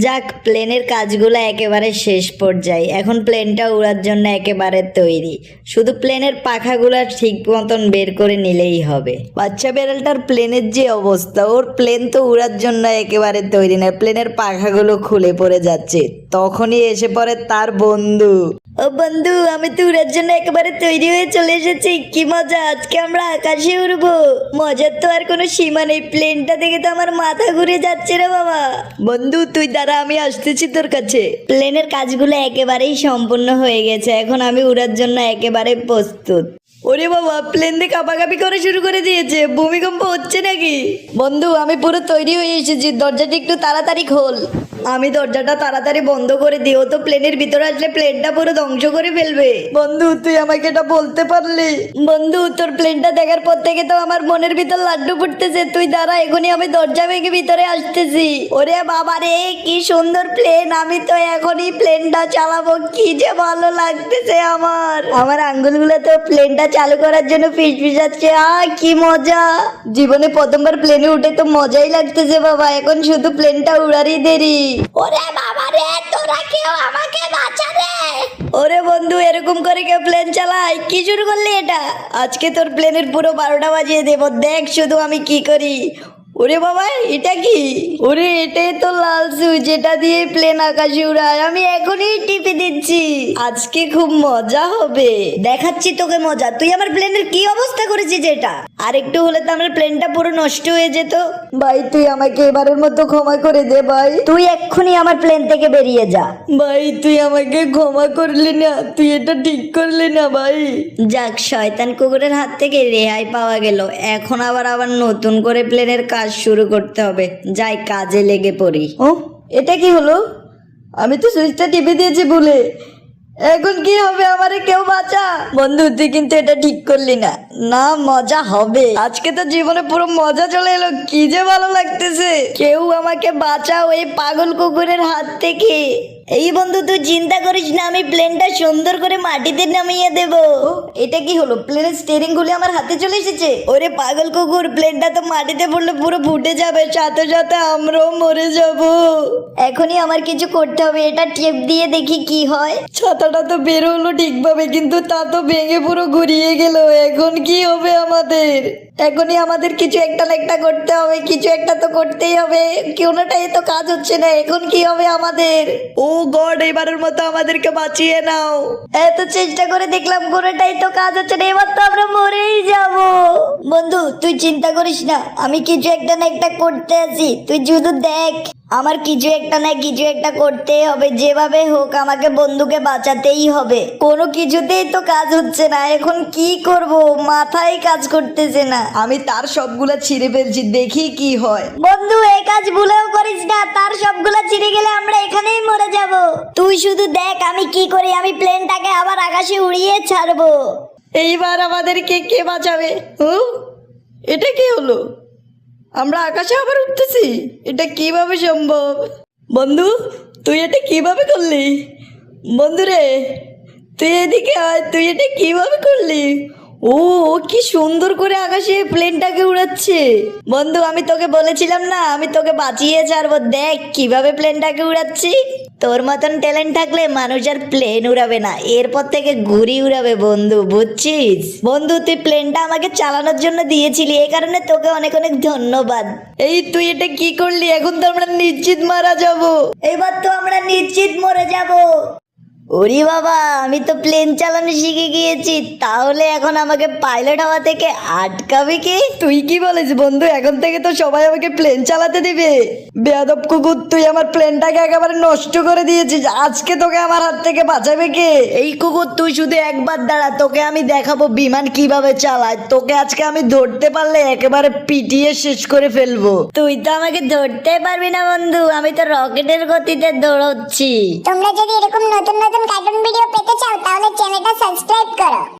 যাক, প্লেনের কাজগুলো একেবারে শেষ পর্যায়ে। এখন প্লেনটা উড়ার জন্য একেবারে তৈরি। শুধু প্লেনের পাখাগুলো ঠিক মতন বের করে নিলেই হবে। বাচ্চা বেড়ালটার প্লেনের যে অবস্থা, ওর প্লেন তো উড়ার জন্য একেবারে তৈরি না। প্লেনের পাখাগুলো খুলে পড়ে যাচ্ছে। তখনই এসে পড়ে তার বন্ধু। ও বন্ধু, আমি তো জন্য একেবারে তৈরি হয়ে চলে এসেছি। কি মজা, আজকে আমরা আকাশে উড়বো। মজার তো আর কোনো সীমা নেই প্লেনটা দেখে তো আমার মাথা ঘুরে যাচ্ছে রে বাবা। বন্ধু, তুই দাঁড়া, আমি আসতেছি তোর কাছে। প্লেনের কাজগুলো একেবারেই সম্পূর্ণ হয়ে গেছে, এখন আমি উড়ার জন্য একেবারে প্রস্তুত। ওরে বাবা, প্লেন দিয়ে কাপাকাপি করে শুরু করে দিয়েছে, ভূমিকম্প হচ্ছে নাকি? বন্ধু, আমি পুরো তৈরি হয়ে এসেছি, দরজাটি একটু তাড়াতাড়ি খোল। আমি দরজাটা তাড়াতাড়ি বন্ধ করে দিও তো প্লেনের ভিতরে আসলে প্লেনটা পুরো ধ্বংস করে ফেলবে। বন্ধু তুই আমাকে এটা বলতে পারলি। বন্ধু তোর প্লেনটা দেখার পর থেকে তো আমার মনের ভিতর লাড্ডু ফুটতেছে। তুই দাঁড়া এখনই আমি দরজা ভেঙে ভিতরে আসতেছি। ওরে বাবা রে কি সুন্দর প্লেন। আমি তো এখনই প্লেনটা চালাবো। কি যে ভালো লাগতেছে আমার। আমার আঙ্গুলগুলো তো প্লেনটা চালু করার জন্য ফিস ফিসাচ্ছে। আ কি মজা। জীবনে প্রথমবার প্লেনে উঠে তো মজাই লাগতেছে বাবা। এখন শুধু প্লেনটা উড়ারই দেরি। ওরে বাবা রে, তোরা কেউ আমাকে বাঁচা রে ওরে বন্ধু, এরকম করে কেউ প্লেন চালায়? কি শুরু করলি এটা? আজকে তোর প্লেনের পুরো বারোটা বাজিয়ে দেবো। দেখ শুধু আমি কি করি। ওরে বাবা এটা কি? ওরে এটাই তো লাল সুইচ যেটা দিয়ে প্লেন আকাশে উড়ায়। আমি এখনই টিপে দিচ্ছি। আজকে খুব মজা হবে। দেখাচ্ছি তোকে মজা। তুই আমার প্লেনের কি অবস্থা করেছিস এটা আর একটু হলে তো আমার প্লেনটা পুরো নষ্ট হয়ে যেত। ভাই তুই আমাকে এবারের মতো ক্ষমা করে দে ভাই। তুই এক্ষুনি আমার প্লেন থেকে বেরিয়ে যা। ভাই তুই আমাকে ক্ষমা করলি না। তুই এটা ঠিক করলি না ভাই। যাক শয়তান কুকুরের হাত থেকে রেহাই পাওয়া গেল। এখন আবার আবার নতুন করে প্লেনের কাজ শুরু করতে হবে। যাই, কাজে লেগে পড়ি। ও, এটা কি হলো? আমি তো সুইচটা টিপে দিয়েছি ভুলে এখন কি হবে? আমারে কেউ বাঁচা। বন্ধু, তুই কিন্তু এটা ঠিক করলি না। না, মজা হবে। আজকে তো জীবনে পুরো মজা চলে এলো। কি যে ভালো লাগতেছে। কেউ আমাকে বাঁচাও এই পাগল কুকুরের হাত থেকে। এই বন্ধু তুই চিন্তা করিস না আমি প্লেনটা সুন্দর করে মাটিতে নামিয়ে দেব। এটা কি হলো? প্লেনের স্টিয়ারিং গুলি আমার হাতে চলে এসেছে? ওরে পাগল কুকুর প্লেনটা তো মাটিতে পড়লে পুরো ফুটে যাবে সাথে সাথে আমরাও মরে যাব। এখনই আমার কিছু করতে হবে এটা টেপ দিয়ে দেখি কি হয়। ছাতাটা তো বের হলো ঠিকভাবে কিন্তু তা তো ভেঙে পুরো ঘুরিয়ে গেল এখন কি হবে আমাদের? এখনই আমাদের কিছু একটা না একটা করতে হবে কিছু একটা তো করতেই হবে। কোনোটাই তো কাজ হচ্ছে না এখন কি হবে আমাদের? ও গড এবারের মতো আমাদেরকে বাঁচিয়ে নাও। এত চেষ্টা করে দেখলাম কোনোটাই তো কাজ হচ্ছে না এবার তো আমরা মরেই যাব। বন্ধু তুই চিন্তা করিস না আমি কিছু একটা না একটা করতে আছি তুই শুধু দেখ। আমার কিছু একটা না কিছু একটা করতেই হবে যেভাবে হোক আমাকে বন্ধুকে বাঁচাতেই হবে। কোনো কিছুতেই তো কাজ হচ্ছে না এখন কি করব? মাথায় কাজ করতেছে না। আমি তার সবগুলা ছিঁড়ে ফেলছি দেখি কি হয়। বন্ধু এই কাজ ভুলেও করিস না তার সবগুলা ছিঁড়ে গেলে আমরা এখানেই মরে যাব। তুই শুধু দেখ আমি কি করি আমি প্লেনটাকে আবার আকাশে উড়িয়ে ছাড়বো। এইবার আমাদেরকে কে বাঁচাবে ও এটা কি হলো? আমরা আকাশে আবার উঠতেছি। এটা কীভাবে সম্ভব? বন্ধু, তুই এটা কীভাবে করলি? বন্ধুরে তুই এদিকে আয়, তুই এটা কীভাবে করলি? ও কি সুন্দর করে আকাশে প্লেনটাকে উড়াচ্ছে। বন্ধু, আমি তোকে বলেছিলাম না, আমি তোকে বাঁচিয়ে ছাড়বো। দেখ কীভাবে প্লেনটাকে উড়াচ্ছি। তোর মতন ট্যালেন্ট থাকলে মানুষ আর প্লেন উড়াবে না। এরপর থেকে ঘুরি উড়াবে বন্ধু বুঝছিস? বন্ধু তুই প্লেনটা আমাকে চালানোর জন্য দিয়েছিলি এই কারণে তোকে অনেক অনেক ধন্যবাদ। এই তুই এটা কি করলি? এখন তো আমরা নিশ্চিত মারা যাব। এবার তো আমরা নিশ্চিত মরে যাব। ওরে বাবা আমি তো প্লেন চালানো শিখে গিয়েছি তাহলে এখন আমাকে পাইলট হওয়া থেকে আটকাবে কে? তুই কি বলিস বন্ধু এখন থেকে তো সবাই আমাকে প্লেন চালাতে দিবে। বেয়াদব কুকুর তুই আমার প্লেনটাকে একেবারে নষ্ট করে দিয়েছিস আজকে তোকে আমার হাত থেকে বাঁচাবে কে? এই কুকুর তুই শুধু একবার দাঁড়া তোকে আমি দেখাবো বিমান কীভাবে চালায় তোকে আজকে আমি ধরতে পারলে একেবারে পিটিয়ে শেষ করে ফেলব। তুই তো আমাকে ধরতে পারবি না বন্ধু আমি তো রকেটের গতিতে দৌড়চ্ছি। তোমরা যদি এরকম নতুন নতুন કાર્ટૂન વિડિયો પેતે ચાલતા અને ચેનલને સબસ્ક્રાઇબ કરો.